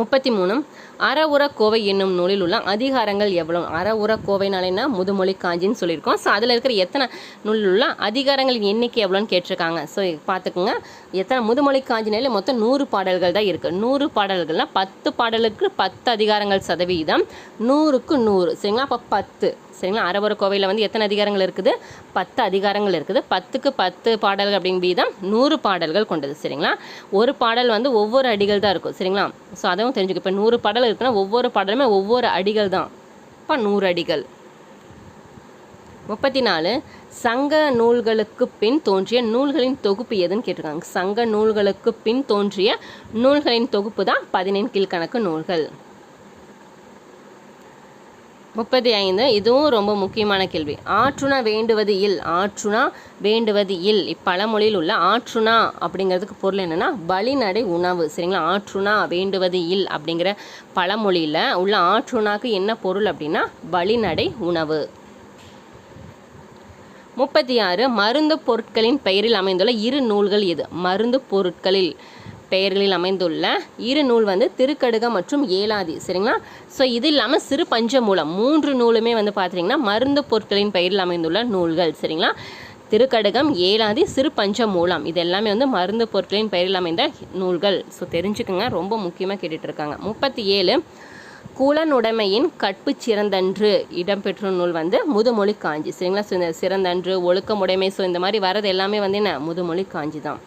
முப்பத்தி மூணு அற கோவை என்னும் நூலில் உள்ள அதிகாரங்கள் எவ்வளோ அற முதுமொழி காஞ்சின்னு சொல்லியிருக்கோம். ஸோ அதில் இருக்கிற எத்தனை நூலில் உள்ள அதிகாரங்களின் எண்ணிக்கை எவ்வளோன்னு கேட்டிருக்காங்க. ஸோ பார்த்துக்குங்க. எத்தனை முதுமொழி காஞ்சினாலே மொத்தம் நூறு பாடல்கள் தான் இருக்குது நூறு பாடல்கள்னால் பத்து பாடலுக்கு பத்து அதிகாரங்கள் சதவீதம். நூறுக்கு நூறு. சரிங்களா? அப்போ பத்து. சரிங்களா? அறவர கோவையில் வந்து எத்தனை அதிகாரங்கள் இருக்குது? பத்து அதிகாரங்கள் இருக்குது. பத்துக்கு பத்து பாடல்கள் அப்படிங்கிற வீதம் நூறு பாடல்கள் கொண்டது சரிங்களா? ஒரு பாடல் வந்து ஒவ்வொரு அடிகள் தான் இருக்கும் சரிங்களா? ஸோ அதுவும் தெரிஞ்சுக்க. இப்போ நூறு பாடல் இருக்குன்னா ஒவ்வொரு பாடலுமே ஒவ்வொரு அடிகள் தான். இப்போ நூறு அடிகள். முப்பத்தி நாலு சங்க நூல்களுக்கு பின் தோன்றிய நூல்களின் தொகுப்பு எதுன்னு கேட்டிருக்காங்க. சங்க நூல்களுக்கு பின் தோன்றிய நூல்களின் தொகுப்பு தான் பதினெண் கீழ்கணக்கு நூல்கள். முப்பத்தி ஐந்து இதுவும் ரொம்ப முக்கியமான கேள்வி. ஆற்றுணா வேண்டுவது இல். ஆற்றுணா வேண்டுவது இல். இப்பழமொழியில் உள்ள ஆற்றுணா அப்படிங்கிறதுக்கு பொருள் என்னென்னா வழிநடை உணவு. சரிங்களா? ஆற்றுணா வேண்டுவது இல் அப்படிங்கிற பழமொழியில் உள்ள ஆற்றுணாக்கு என்ன பொருள் அப்படின்னா வழிநடை உணவு. முப்பத்தி ஆறு மருந்து பொருட்களின் பெயரில் அமைந்துள்ள இரு நூல்கள் எது? மருந்து பொருட்களில். பெயர்களில் அமைந்துள்ள இரு நூல் வந்து திருக்கடுகம் மற்றும் ஏலாதி சரிங்களா? ஸோ இது இல்லாமல் சிறு பஞ்சமூலம் மூன்று நூலுமே வந்து பார்த்தீங்கன்னா மருந்து பொருட்களின் பெயரில் அமைந்துள்ள நூல்கள் சரிங்களா? திருக்கடுகம் ஏலாதி சிறு பஞ்சமூலம் இது எல்லாமே வந்து மருந்து பொருட்களின் பெயரில் அமைந்த நூல்கள். ஸோ தெரிஞ்சுக்கோங்க ரொம்ப முக்கியமாக கேட்டுட்டு இருக்காங்க முப்பத்தி ஏழு குலனுடைமையின் கற்பு சிறந்தன்று இடம்பெற்ற நூல் வந்து முதுமொழி காஞ்சி சரிங்களா? ஸோ இந்த சிறந்தன்று ஒழுக்கமுடைமை ஸோ இந்த மாதிரி வரது எல்லாமே வந்து என்ன? முதுமொழி காஞ்சி தான்.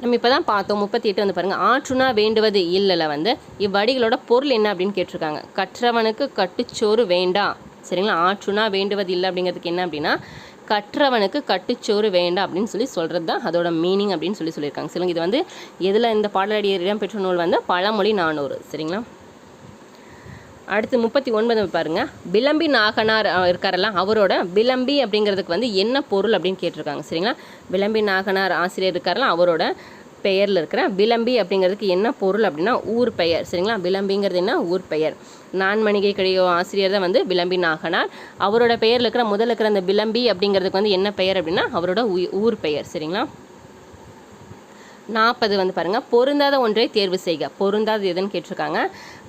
நம்ம இப்போ தான் பார்த்தோம் முப்பத்தி எட்டு வந்து பாருங்கள் ஆற்றுனா வேண்டுவது இல்லைல வந்து இவ்வடிகளோட பொருள் என்ன அப்படின்னு கேட்டிருக்காங்க. கற்றவனுக்கு கட்டுச்சோறு வேண்டாம் சரிங்களா? ஆற்றுனா வேண்டுவது இல்லை அப்படிங்கிறதுக்கு என்ன அப்படின்னா கற்றவனுக்கு கட்டுச்சோறு வேண்டாம் அப்படின்னு சொல்லி சொல்கிறது தான் அதோட மீனிங் அப்படின்னு சொல்லி சொல்லியிருக்காங்க. சரிங்க இது வந்து எதில் இந்த பாடலடி இடம்பெற்ற நூல் வந்து பழமொழி நானூறு. சரிங்களா? அடுத்து முப்பத்தி ஒன்பது பாருங்க. விளம்பி நாகனார் இருக்காரெல்லாம் அவரோட விளம்பி அப்படிங்கிறதுக்கு வந்து என்ன பொருள் அப்படின்னு கேட்டிருக்காங்க சரிங்களா? விளம்பி நாகனார் ஆசிரியர் இருக்காரல்ல அவரோட பெயரில் இருக்கிற விளம்பி அப்படிங்கிறதுக்கு என்ன பொருள் அப்படின்னா ஊர் பெயர் சரிங்களா? விளம்பிங்கிறது என்ன? ஊர் பெயர். நான்மணிகை கழிவு ஆசிரியர் தான் வந்து விளம்பி நாகனார். அவரோட பெயரில் இருக்கிற முதல் இருக்கிற அந்த விளம்பி அப்படிங்கிறதுக்கு வந்து என்ன பெயர் அப்படின்னா அவரோட ஊர் பெயர் சரிங்களா? நாற்பது வந்து பாருங்கள் பொருந்தாத ஒன்றை தேர்வு செய்க. பொருந்தாது எதுன்னு கேட்டிருக்காங்க.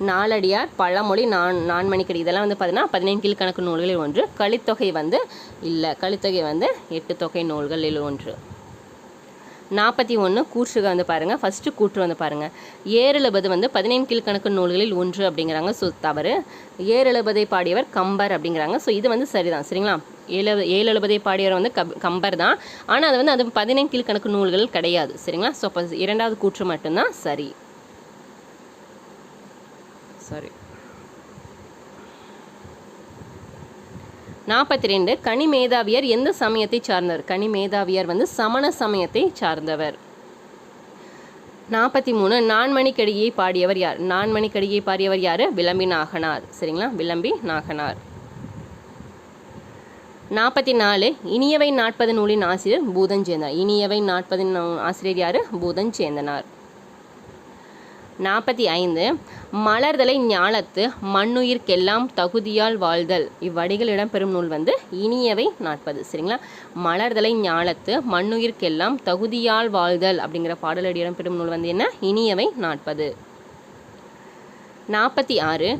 நாலடியார் பழமொழி நான் நான்மணிக்கடி. இதெல்லாம் வந்து பார்த்தீங்கன்னா பதினைந்து கீழ்கணக்கு நூல்களில் ஒன்று. கழித்தொகை வந்து இல்லை கழித்தொகை வந்து எட்டு தொகை நூல்களில் ஒன்று. நாற்பத்தி ஒன்று கூற்றுக வந்து பாருங்கள் ஃபஸ்ட்டு கூற்று வந்து பாருங்கள் ஏறெழுபது வந்து பதினைந்து கீழ்கணக்கு நூல்களில் ஒன்று அப்படிங்கிறாங்க. ஸோ தவறு. ஏறெழுபதை பாடியவர் கம்பர் அப்படிங்கிறாங்க. ஸோ இது வந்து சரிதான். சரிங்களா? ஏழு ஏழெழுபதை பாடியவர் வந்து கப் கம்பர் தான். ஆனால் அது வந்து அது பதினைந்து கீழ்கணக்கு நூல்கள் கிடையாது. சரிங்களா? ஸோ அப்போ இரண்டாவது கூற்று மட்டும்தான் சரி. சாரி நாற்பத்தி ரெண்டு கனி மேதாவியர் எந்த சமயத்தை சார்ந்தவர்? கனி மேதாவியர் வந்து சமண சமயத்தை சார்ந்தவர். நாற்பத்தி மூணு நான்மணிக்கடியை பாடியவர் யார்? நான்மணிக்கடியை பாடியவர் யார்? விளம்பி நாகனார். சரிங்களா? விளம்பி நாகனார். நாற்பத்தி நாலு இனியவை நாற்பது நூலின் ஆசிரியர் பூதஞ்சேந்தனார். இனியவை நாற்பது ஆசிரியர் யார்? பூதஞ்சேந்தனார். நாற்பத்தி ஐந்து. மலர்தலை ஞானத்து மண்ணுயிர்க்கெல்லாம் தகுதியால் வாழ்தல். இவ்வடிகள் இடம்பெறும் நூல் வந்து இனியவை நாற்பது சரிங்களா? மலர்தலை ஞானத்து மண்ணுயிர்க்கெல்லாம் தகுதியால் வாழ்தல் அப்படிங்கிற பாடலடி இடம்பெறும் நூல் வந்து என்ன? இனியவை நாற்பது. நாற்பத்தி ஆறு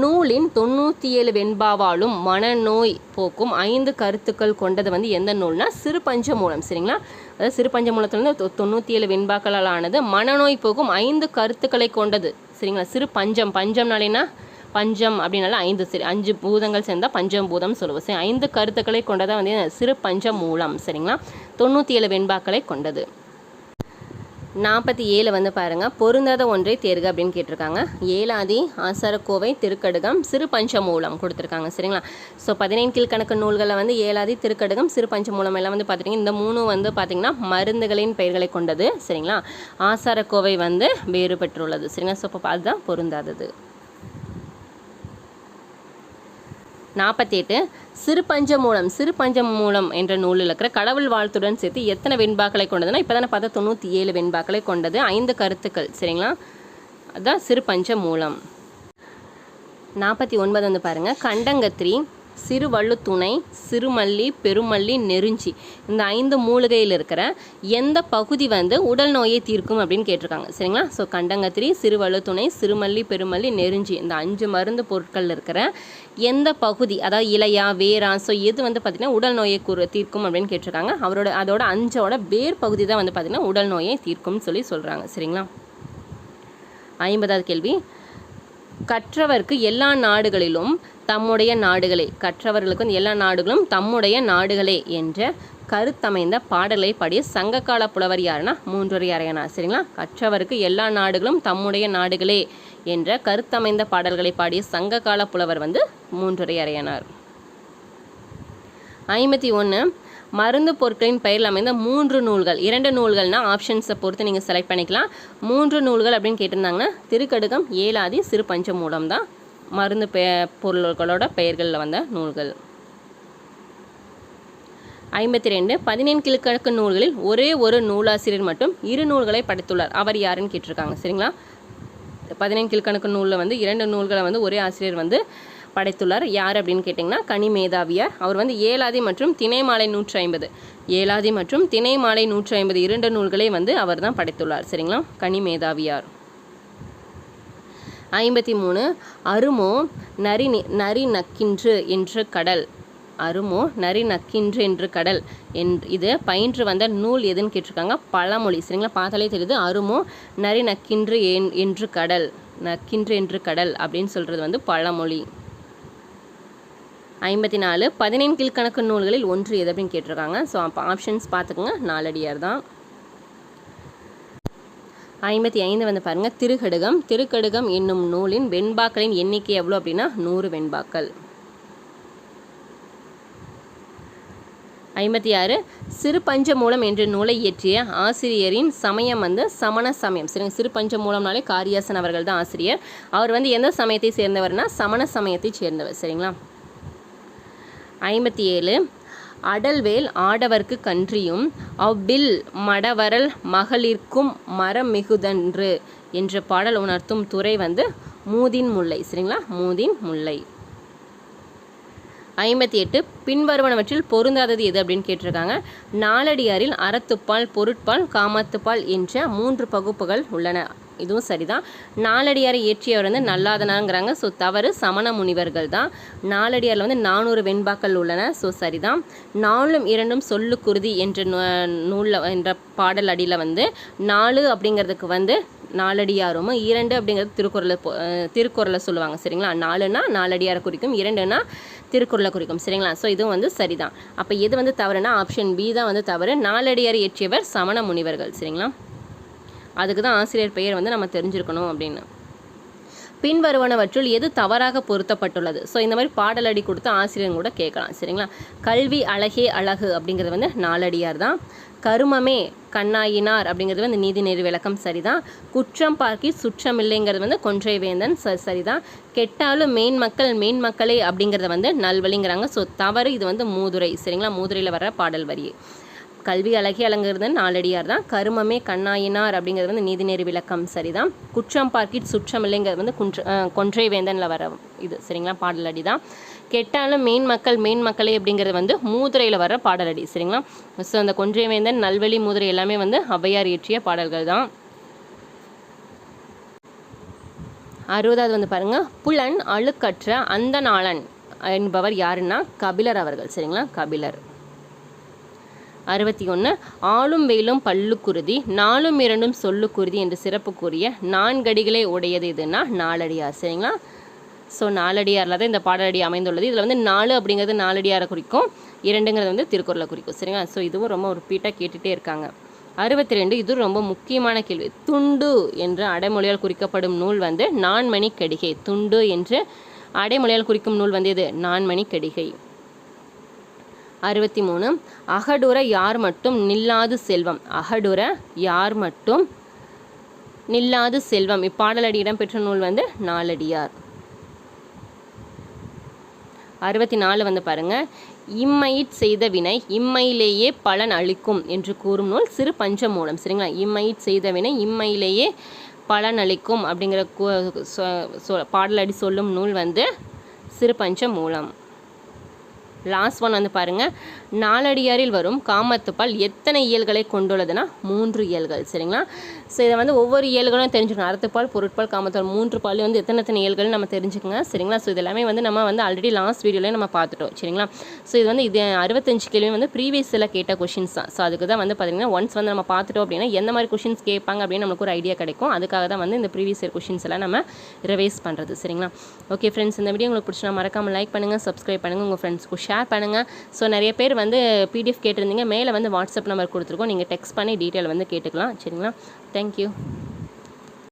நூலின் தொண்ணூற்றி ஏழு வெண்பாவாலும் மனநோய் போக்கும் ஐந்து கருத்துக்கள் கொண்டது வந்து எந்த நூல்னா சிறு பஞ்சமூலம் சரிங்களா? அதாவது சிறு பஞ்சமூலத்துலேருந்து தொண்ணூற்றி ஏழு வெண்பாக்களால் ஆனது மனநோய் போக்கும் ஐந்து கருத்துக்களை கொண்டது சரிங்களா? சிறு பஞ்சம் பஞ்சம்னாலேனா பஞ்சம் அப்படின்னால ஐந்து சரி அஞ்சு பூதங்கள் சேர்ந்தால் பஞ்சம் பூதம் சொல்லுவோம் சரி ஐந்து கருத்துக்களை கொண்டதாக வந்து சிறு பஞ்ச மூலம் சரிங்களா? தொண்ணூற்றி ஏழு வெண்பாக்களை கொண்டது. நாற்பத்தி ஏழு வந்து பாருங்கள் பொருந்தாத ஒன்றை தேர்க அப்படின்னு கேட்டிருக்காங்க. ஏலாதி ஆசாரக்கோவை திருக்கடுகம் சிறு பஞ்சமூலம் கொடுத்துருக்காங்க. சரிங்களா? ஸோ பதினைந்து கீழ்கணக்கு நூல்களில் வந்து ஏலாதி திருக்கடுகம் சிறு பஞ்சமூலம் எல்லாம் வந்து பார்த்துட்டிங்க இந்த மூணு வந்து பார்த்திங்கன்னா மருந்துகளின் பெயர்களை கொண்டது. சரிங்களா? ஆசாரக்கோவை வந்து வேறு பெற்றுள்ளது. சரிங்களா? ஸோ இப்போ அதுதான் பொருந்தாதது. நாற்பத்தி எட்டு சிறு பஞ்சமூலம் சிறு பஞ்சமூலம் என்ற நூலில் இருக்கிற கடவுள் வாழ்த்துடன் சேர்த்து எத்தனை வெண்பாக்களை கொண்டதுன்னா இப்போ தானே பார்த்தா தொண்ணூற்றி ஏழு வெண்பாக்களை கொண்டது. ஐந்து கருத்துக்கள். சரிங்களா? அதுதான் சிறு பஞ்சமூலம் நாற்பத்தி ஒன்பது வந்து பாருங்கள் கண்டங்கத்திரி சிறுவள்ளுத்துணை சிறுமல்லி பெருமல்லி நெருஞ்சி. இந்த ஐந்து மூலிகையில் இருக்கிற எந்த பகுதி வந்து உடல் நோயை தீர்க்கும் அப்படின்னு கேட்டிருக்காங்க. சரிங்களா? ஸோ கண்டங்கத்திரி சிறுவள்ளுத்துணை சிறுமல்லி பெருமல்லி நெருஞ்சி. இந்த அஞ்சு மருந்து பொருட்கள் இருக்கிற எந்த பகுதி அதாவது இலையா வேரா ஸோ எது வந்து பார்த்திங்கன்னா உடல் நோயை கூறு தீர்க்கும் அப்படின்னு கேட்டிருக்காங்க. அவரோட அதோட அஞ்சோட வேர் பகுதி தான் வந்து பார்த்திங்கன்னா உடல் நோயை தீர்க்கும்னு சொல்லி சொல்கிறாங்க சரிங்களா? ஐம்பதாவது கேள்வி. கற்றவர்க்கு எல்லா நாடுகளிலும் தம்முடைய நாடுகளே கற்றவர்களுக்கு எல்லா நாடுகளும் தம்முடைய நாடுகளே என்ற கருத்தமைந்த பாடலை பாடிய சங்ககால புலவர் யாருன்னா மூன்றரை அறையனார் சரிங்களா? கற்றவருக்கு எல்லா நாடுகளும் தம்முடைய நாடுகளே என்ற கருத்தமைந்த பாடல்களை பாடிய சங்ககால புலவர் வந்து மூன்றரை அறையனார் ஐம்பத்தி ஒன்று மருந்து பொருட்களின் பெயரில் அமைந்த மூன்று நூல்கள். இரண்டு நூல்கள்னா ஆப்ஷன்ஸை பொறுத்து நீங்கள் செலக்ட் பண்ணிக்கலாம். மூன்று நூல்கள் அப்படின்னு கேட்டிருந்தாங்கன்னா திருக்கடுகம் ஏலாதி சிறு பஞ்சமூலம் தான் மருந்து பெ பொருள்களோட பெயர்களில் வந்த நூல்கள். ஐம்பத்தி ரெண்டு பதினேழு கிழக்கிழக்கு நூல்களில் ஒரே ஒரு நூலாசிரியர் மட்டும் இரு நூல்களை படைத்துள்ளார். அவர் யாருன்னு கேட்டிருக்காங்க சரிங்களா? பதினேழு கிழக்கணக்கு நூலில் வந்து இரண்டு நூல்களை வந்து ஒரே ஆசிரியர் வந்து படைத்துள்ளார். யார் அப்படின்னு கேட்டிங்கன்னா கனி மேதாவியார். அவர் வந்து ஏலாதி மற்றும் திணைமாலை நூற்றி ஐம்பது ஏலாதி மற்றும் திணைமாலை நூற்றி ஐம்பது இரண்டு நூல்களை வந்து அவர் தான் படைத்துள்ளார். சரிங்களா? கனி மேதாவியார். ஐம்பத்தி மூணு அருமோ நரி நி- நரி நக்கின்று என்று கடல். அருமோ நரி நக்கின்று என்று கடல் என் இது பயின்று வந்த நூல் எதுன்னு கேட்டிருக்காங்க? பழமொழி. சரிங்களா? பார்த்தாலே தெரியுது. அருமோ நரி நக்கின்று என் என்று கடல். நக்கின்று என்று கடல் அப்படின்னு சொல்கிறது வந்து பழமொழி. ஐம்பத்தி நாலு பதினெண் கீழ்கணக்கு நூல்களில் ஒன்று எது அப்படின்னு கேட்டிருக்காங்க. ஸோ அப்போ ஆப்ஷன்ஸ் பார்த்துக்கோங்க. நாலடியார் தான் ஐம்பத்தி ஐந்து வந்து பாருங்கள் திருக்கடுகம் திருக்கடுகம் என்னும் நூலின் வெண்பாக்களின் எண்ணிக்கை எவ்வளோ அப்படின்னா நூறு வெண்பாக்கள். ஐம்பத்தி ஆறு சிறு பஞ்சமூலம் என்ற நூலை இயற்றிய ஆசிரியரின் சமயம் வந்து சமண சமயம். சரிங்க சிறு பஞ்சமூலம்னாலே காரியாசன் அவர்கள் தான் ஆசிரியர். அவர் வந்து எந்த சமயத்தை சேர்ந்தவர்னா சமண சமயத்தை சேர்ந்தவர். சரிங்களா? ஐம்பத்தி ஏழு. அடல்வேல் ஆடவர்க்கு கன்றியும் அவ்வில் மடவரல் மகளிர்க்கும் மரம் மிகுதன்று என்ற பாடல் உணர்த்தும் துறை வந்து மூதின் முல்லை சரிங்களா? மூதின் முல்லை. ஐம்பத்தி எட்டு. பின்வருவனவற்றில் பொருந்தாதது எது அப்படின்னு கேட்டிருக்காங்க. நாலடியாரில் அறத்துப்பால் பொருட்பால் காமத்துப்பால் என்ற மூன்று பகுப்புகள் உள்ளன. இதுவும் சரிதான். நாலடியாரை இயற்றியவர் வந்து நல்லாதனாங்கிறாங்க. ஸோ தவறு சமண முனிவர்கள் தான். நாலடியாரில் வந்து நானூறு வெண்பாக்கள் உள்ளன. ஸோ சரிதான். நாலும் இரண்டும் சொல்லுக்குருதி என்ற நூலில் என்ற பாடல் அடியில் வந்து நாலு அப்படிங்கிறதுக்கு வந்து நாலடியாரும் இரண்டு அப்படிங்கிறது திருக்குறளை திருக்குறளை சொல்லுவாங்க. சரிங்களா? நாலுனா நாலடியாரை குறிக்கும். இரண்டுனா திருக்குறளை குறிக்கும். சரிங்களா? ஸோ இதுவும் வந்து சரிதான். அப்போ எது வந்து தவறுனா ஆப்ஷன் பி தான் வந்து தவறு. நாலடியார் இயற்றியவர் சமண முனிவர்கள். சரிங்களா? அதுக்கு தான் ஆசிரியர் பெயர் வந்து நம்ம தெரிஞ்சிருக்கணும் அப்படின்னு. பின்வருவனவற்றுள் எது தவறாக பொருத்தப்பட்டுள்ளது? ஸோ இந்த மாதிரி பாடலடி கொடுத்து ஆசிரியர் கூட கேட்கலாம் சரிங்களா? கல்வி அழகே அழகு அப்படிங்கிறது வந்து நாலடியார் தான். கருமமே கண்ணாயினார் அப்படிங்கிறது வந்து நீதிநெறி விளக்கம் சரிதான். குற்றம் பார்க்கி சுற்றம் இல்லைங்கிறது வந்து கொன்றை வேந்தன் ச சரிதான். கெட்டாலும் மேன் மக்கள் மேன் மக்களே அப்படிங்கிறத வந்து நல்வழிங்கிறாங்க. ஸோ தவறு இது வந்து மூதுரை சரிங்களா? மூதுரையில் வர பாடல் வரி. கல்வி அழகி அலங்கிறது நாலடியார் தான். கருமமே கண்ணாயினார் அப்படிங்கிறது வந்து நீதிநெறி விளக்கம் சரிதான். குற்றம் பார்க்கிட் சுற்றம் இல்லைங்கிறது வந்து குன்ற கொன்றை வேந்தனில் வர இது சரிங்களா? பாடலடி தான். கெட்டாலும் மெயின் மக்கள் மெயின் மக்களே அப்படிங்கிறது வந்து மூதுரையில் வர பாடலடி சரிங்களா? ஸோ அந்த கொன்றை வேந்தன் நல்வழி மூதுரை எல்லாமே வந்து ஔவையார் இயற்றிய பாடல்கள் தான். அறுபதாவது வந்து பாருங்கள் புலன் அழுக்கற்ற அந்த நாளன் என்பவர் யாருன்னா? கபிலர் அவர்கள் சரிங்களா? கபிலர். அறுபத்தி ஒன்று ஆளும் வெயிலும் பல்லுக்குருதி நாலும் இரண்டும் சொல்லுக்குருதி என்று சிறப்பு கூறிய நான்கடிகளே உடையது இதுனா நாலடியார் சரிங்களா? ஸோ நாலடியாரில் தான் இந்த பாடலடி அமைந்துள்ளது. இதில் வந்து நாலு அப்படிங்கிறது நாலடியாரை குறிக்கும் இரண்டுங்கிறது வந்து திருக்குறளை குறிக்கும் சரிங்களா? ஸோ இதுவும் ரொம்ப ரிப்பீட்டாக கேட்டுகிட்டே இருக்காங்க. அறுபத்தி ரெண்டு இது ரொம்ப முக்கியமான கேள்வி. துண்டு என்று அடைமொழியால் குறிக்கப்படும் நூல் வந்து நான்மணி கடிகை துண்டு என்று அடைமொழியால் குறிக்கும் நூல் வந்து இது நான்மணி கடிகை அறுபத்தி மூணு. அகடுற யார் மட்டும் நில்லாது செல்வம்? அகடுற யார் மட்டும் நில்லாது செல்வம்? இப்பாடலடி இடம்பெற்ற நூல் வந்து நாலடியார். அறுபத்தி நாலு வந்து பாருங்க. இம்மையிட் செய்த வினை இம்மையிலேயே பலன் அளிக்கும் என்று கூறும் நூல் சிறு பஞ்சமூலம். சரிங்களா? இம்மையிட் செய்த வினை இம்மையிலேயே பலன் அளிக்கும் அப்படிங்கிற பாடலடி சொல்லும் நூல் வந்து சிறு பஞ்ச மூலம் லாஸ்ட் ஒன் வந்து பாருங்கள் நாலடியாரில் வரும். காமத்துப்பால் எத்தனை இயல்களை கொண்டுள்ளதுன்னா மூன்று இயல்கள். சரிங்களா? ஸோ இதை வந்து ஒவ்வொரு இயல்களும் தெரிஞ்சுக்கணும். அறத்துப்பால் பொருட்பால் காமத்தால் மூன்று பால் வந்து எத்தனை எத்தனை இயல்கள் நம்ம தெரிஞ்சுக்கோங்க சரிங்களா? ஸோ இதெல்லாமே வந்து நம்ம வந்து ஆல்ரெடி லாஸ்ட் வீடியோலேயே நம்ம பார்த்துட்டோம் சரிங்களா? ஸோ இது வந்து இது அறுபத்தஞ்சு கேள்வி வந்து ப்ரீவியஸில் கேட்ட கொஷின்ஸ் தான். ஸோ அதுக்கு தான் வந்து பார்த்திங்கன்னா ஒன்ஸ் வந்து நம்ம பார்த்துட்டோம் அப்படின்னா எந்த மாதிரி கொஷின்ஸ் கேட்பாங்க அப்படின்னு நமக்கு ஒரு ஐடியா கிடைக்கும். அதுக்காக தான் வந்து இந்த ப்ரீவியஸ் இயர் கொஷின்ஸ் எல்லாம் நம்ம ரிவைஸ் பண்ணுறது சரிங்களா? ஓகே ஃப்ரெண்ட்ஸ் இந்த வீடியோ உங்களுக்கு பிடிச்சினா மறக்காமல் லைக் பண்ணுங்கள் சப்ஸ்கிரைப் பண்ணுங்கள் உங்கள் ஃப்ரெண்ட்ஸ்க்கு ஷேர் பண்ணுங்கள் ஸோ நிறைய பேர் வந்து பிடிஎஃப் கேட்டிருந்தீங்க மேலே வந்து வாட்ஸ்அப் நம்பர் கொடுத்துருக்கோம். நீங்கள் டெக்ஸ்ட் பண்ணி டீட்டெயில் வந்து கேட்டுக்கலாம் சரிங்களா? Thank you.